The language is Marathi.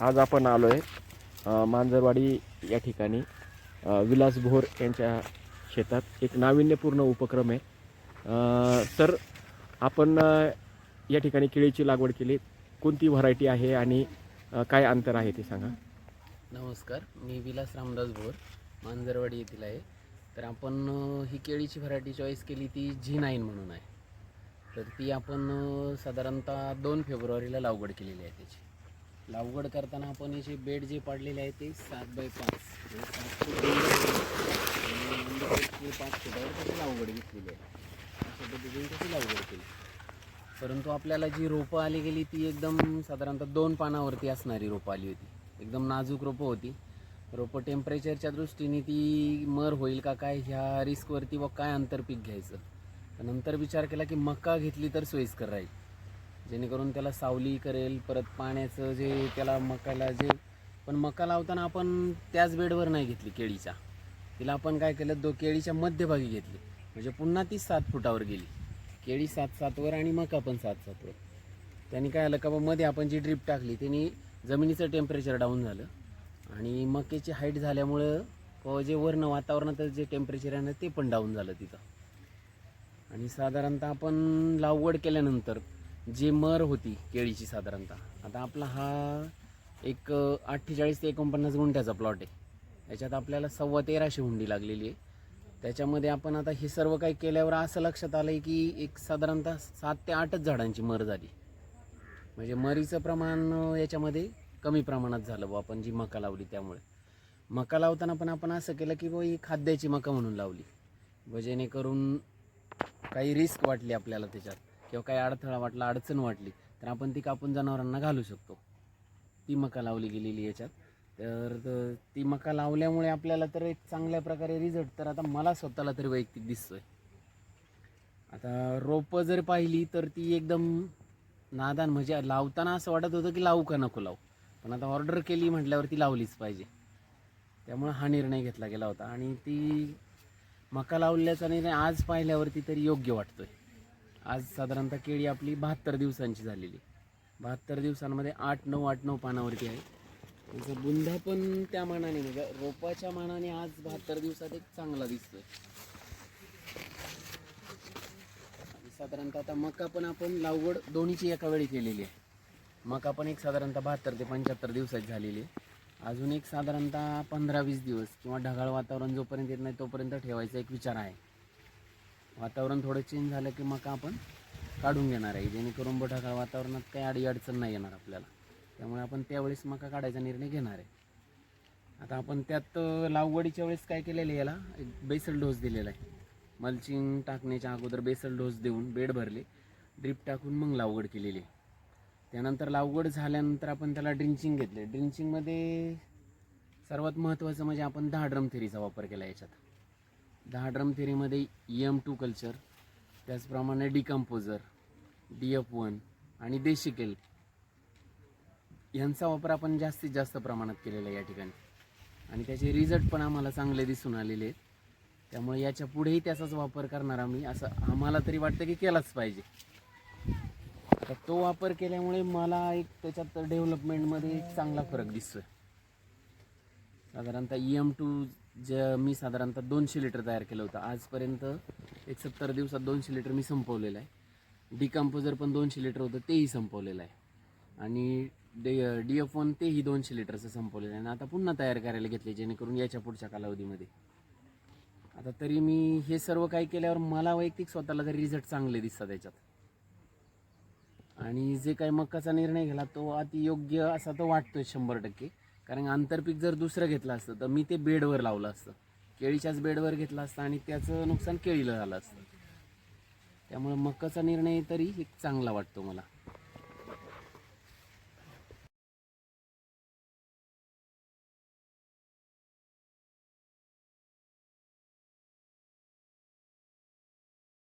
आज आपण आलो आहे मांजरवाडी या ठिकाणी. विलास भोर यांच्या शेतात एक नाविन्यपूर्ण उपक्रम आहे. सर आपण या ठिकाणी केळीची लागवड केली. कोणती व्हरायटी आहे आणि काय अंतर आहे ते सांगा. नमस्कार मी विलास रामदास भोर मांजरवाडी येथील आहे. तर आपण ही केळीची व्हरायटी चॉईस केली ती झी नाईन म्हणून आहे. तर ती आपण साधारणतः दोन फेब्रुवारीला लागवड केलेली आहे त्याची. लागवड करताना आपण याचे बेड जे पाडलेले आहे ते सात बाय पाच. म्हणजे पाच फुटावर त्याची लागवड घेतलेली आहे? अशा पद्धतीने त्याची लागवड केली? परंतु आपल्याला जी रोपं आली गेली ती एकदम साधारणतः दोन पानावरती असणारी रोपं आली होती. एकदम नाजूक रोपं होती. रोपं टेम्परेचरच्या दृष्टीने ती मर होईल का काय ह्या रिस्कवरती व काय आंतरपीक घ्यायचं? नंतर विचार केला की मका घेतली तर सोयीस्कर राहील. जेणेकरून त्याला सावली करेल परत पाण्याचं जे त्याला मकाला जे पण मका लावताना आपण त्याच बेडवर नाही घेतली केळीच्या तिला आपण काय केलं दो केळीच्या मध्यभागी घेतली. म्हणजे पुन्हा ती सात फुटावर गेली. केळी सात सातवर आणि मका पण सात सातवर त्यांनी काय आलं का बा मध्ये आपण जी ड्रीप टाकली त्यांनी जमिनीचं टेम्परेचर डाऊन झालं. आणि मक्याची हाईट झाल्यामुळं जे वर्ण वातावरणात जे टेम्परेचर आहे ना ते पण डाऊन झालं तिथं. आणि साधारणतः आपण लागवड केल्यानंतर जे मर होती केळीची साधारणतः. आता आपला हा एक अठ्ठेचाळीस ते एकोणपन्नास गुंठ्याचा प्लॉट आहे. याच्यात आपल्याला सव्वा तेराशे हुंडी लागलेली आहे. त्याच्यामध्ये आपण आता हे सर्व काही केल्यावर असं लक्षात आलं आहे की एक साधारणतः सात ते आठच झाडांची मर झाली. म्हणजे मरीचं प्रमाण याच्यामध्ये कमी प्रमाणात झालं बुवा आपण जी मका लावली त्यामुळे. मका लावताना पण आपण असं केलं की बुवा ही खाद्याची मका म्हणून लावली. व जेणेकरून काही रिस्क वाटली आपल्याला त्याच्यात. किंवा काही अडथळा वाटला अडचण वाटली तर आपण ती कापून जनावरांना घालू शकतो. ती मका लावली गेलेली याच्यात. तर ती मका लावल्यामुळे आपल्याला तर एक चांगल्या प्रकारे रिझल्ट तर आता मला स्वतःला तरी वैयक्तिक दिसतोय. आता रोपं जर पाहिली तर ती एकदम नादान म्हणजे लावताना असं वाटत होतं की लावू का नको लावू. पण आता ऑर्डर केली म्हटल्यावर ती लावलीच पाहिजे. त्यामुळं हा निर्णय घेतला गेला होता आणि ती मका लावल्याचा निर्णय आज पाहिल्यावरती तरी योग्य वाटतोय. आज साधारणतः केळी आपली बहात्तर दिवसांची झालेली. बहात्तर दिवसांमध्ये आठ नऊ आठ नऊ पानावरती आहे. त्याचा बुंदा पण त्या मानाने म्हणजे रोपाच्या मानाने आज बहात्तर दिवसात एक चांगला दिसतोय. साधारणतः आता मका पण आपण लागवड दोन्हीची एका वेळी केलेली आहे. मका पण एक साधारणतः बहात्तर ते पंच्याहत्तर दिवसाची झालेली आहे. अजून एक साधारणतः पंधरा वीस दिवस किंवा ढगाळ वातावरण जोपर्यंत येत नाही तोपर्यंत ठेवायचा एक विचार आहे. वातावरण थोडं चेंज झालं की मका आपण काढून घेणार आहे. जेणेकरून बटाका वातावरणात काही अडी अडचण नाही येणार आपल्याला. त्यामुळे आपण त्यावेळेस मका काढायचा निर्णय घेणार आहे. आता आपण त्यात लागवडीच्या वेळेस काय केलेलं आहे याला? एक बेसल डोस दिलेला आहे. मल्चिंग टाकण्याच्या अगोदर बेसल डोस देऊन बेड भरले ड्रीप टाकून मग लागवड केलेली आहे. त्यानंतर लागवड झाल्यानंतर आपण त्याला ड्रिंचिंग घेतले ड्रिंचिंगमध्ये सर्वात महत्त्वाचं म्हणजे आपण दहा ड्रम थेरीचा वापर केला याच्यात. दहा ड्रम थेरीमध्ये एम टू कल्चर त्याचप्रमाणे डिकम्पोजर डी एफ वन आणि देशिकेल यांचा वापर आपण जास्तीत जास्त प्रमाणात केलेला आहे या ठिकाणी. आणि त्याचे रिझल्ट पण आम्हाला चांगले दिसून आलेले आहेत. त्यामुळे याच्या पुढेही त्याचाच वापर करणार आम्ही असं आम्हाला तरी वाटतं की केलाच पाहिजे. तर तो वापर केल्यामुळे मला एक त्याच्यात डेव्हलपमेंटमध्ये एक चांगला फरक दिसतोय. साधारणतः ई एम टू जे मी साधारणतः दोनशे लिटर तयार केलं होतं. आजपर्यंत एक सत्तर दिवसात दोनशे लिटर मी संपवलेलं आहे. डिकम्पोजर पण दोनशे लिटर होतं तेही संपवलेलं आहे. आणि डे डी एफ वन तेही दोनशे लिटरचं संपवलेलं आहे. आणि आता पुन्हा तयार करायला घेतले जेणेकरून याच्या पुढच्या कालावधीमध्ये. आता तरी मी हे सर्व काही केल्यावर मला वैयक्तिक स्वतःला तरी रिझल्ट चांगले दिसतात त्याच्यात आणि जे काही मक्काचा निर्णय घेतला तो अति योग्य असा तो वाटतोय शंभर टक्के. कारण आंतरपीक जर दुसरं घेतलं असतं तर मी ते बेडवर लावलं असतं. केळीच्याच बेडवर घेतलं असतं आणि त्याचं नुकसान केळीला झालं असतं. त्यामुळं मकाचा निर्णय तरी एक चांगला वाटतो मला.